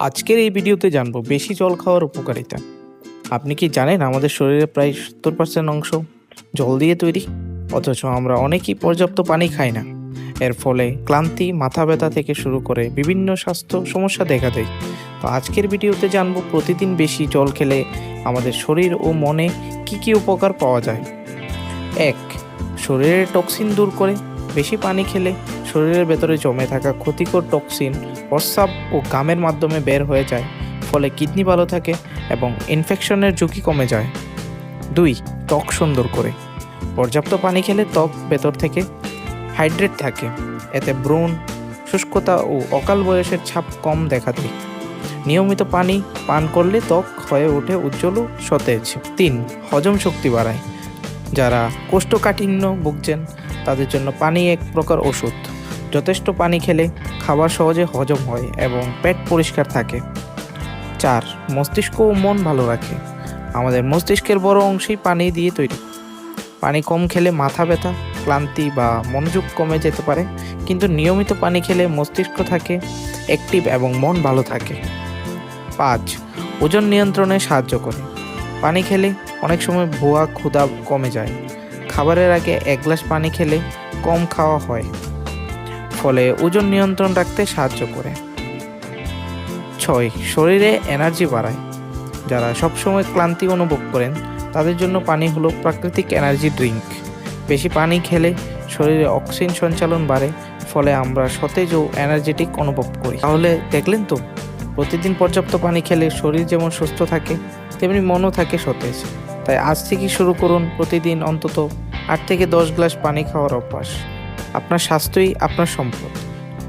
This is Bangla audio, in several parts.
আজকের এই ভিডিওতে জানব বেশি জল খাওয়ার উপকারিতা। আপনি কি জানেন আমাদের শরীরে প্রায় সত্তর পার্সেন্ট অংশ জল দিয়ে তৈরি? অথচ আমরা অনেকেই পর্যাপ্ত পানি খাই না। এর ফলে ক্লান্তি, মাথা ব্যথা থেকে শুরু করে বিভিন্ন স্বাস্থ্য সমস্যা দেখা দেয়। তো আজকের ভিডিওতে জানব প্রতিদিন বেশি জল খেলে আমাদের শরীর ও মনে কি কি উপকার পাওয়া যায়? এক, শরীরের টক্সিন দূর করে। বেশি পানি খেলে শরীরের ভেতরে জমে থাকা ক্ষতিকর টক্সিন প্রস্রাব ও গামের মাধ্যমে বের হয়ে যায়, ফলে কিডনি ভালো থাকে এবং ইনফেকশনের ঝুঁকি কমে যায়। দুই, ত্বক সুন্দর করে। পর্যাপ্ত পানি খেলে ত্বক ভেতর থেকে হাইড্রেট থাকে। এতে ব্রণ শুষ্কতা ও অকাল বয়সের ছাপ কম দেখা দেয়। নিয়মিত পানি পান করলে ত্বক হয়ে ওঠে উজ্জ্বল সতেজ। তিন, হজম শক্তি বাড়ায়। যারা কোষ্ঠকাঠিন্য ভুগছেন তাদের জন্য পানি এক প্রকার ওষুধ। যথেষ্ট পানি খেলে খাবার সহজে হজম হয় এবং পেট পরিষ্কার থাকে। চার, মস্তিষ্ক ও মন ভালো রাখে। আমাদের মস্তিষ্কের বড় অংশই পানি দিয়ে তৈরি। পানি কম খেলে মাথা ব্যথা, ক্লান্তি বা মনোযোগ কমে যেতে পারে, কিন্তু নিয়মিত পানি খেলে মস্তিষ্ক থাকে অ্যাক্টিভ এবং মন ভালো থাকে। পাঁচ, ওজন নিয়ন্ত্রণে সাহায্য করে। পানি খেলে অনেক সময় ভুয়া, ক্ষুধা কমে যায়। খাবারের আগে এক গ্লাস পানি খেলে কম খাওয়া হয়। ফলে ওজন নিয়ন্ত্রণ রাখতে সাহায্য করে। ছয়, শরীরে এনার্জি বাড়ায়। যারা সবসময় ক্লান্তি অনুভব করেন, তাদের জন্য পানি হলো প্রাকৃতিক এনার্জি ড্রিঙ্ক বেশি পানি খেলে শরীরে অক্সিজেন সঞ্চালন বাড়ে, ফলে আমরা সতেজ ও এনার্জেটিক অনুভব করি। তাহলে দেখলেন তো, প্রতিদিন পর্যাপ্ত পানি খেলে শরীর যেমন সুস্থ থাকে, তেমনি মনও থাকে সতেজ। তাই আজ থেকে শুরু করুন প্রতিদিন অন্তত আট থেকে দশ গ্লাস পানি খাওয়ার অভ্যাস। আপনার স্বাস্থ্যই আপনার সম্পদ।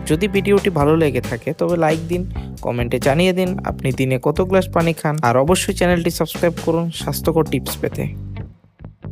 যদি ভিডিওটি ভালো লেগে থাকে, তবে লাইক দিন কমেন্টে জানিয়ে দিন আপনি দিনে কত গ্লাস পানি খান। আর অবশ্যই চ্যানেলটি সাবস্ক্রাইব করুন স্বাস্থ্যকর টিপস পেতে।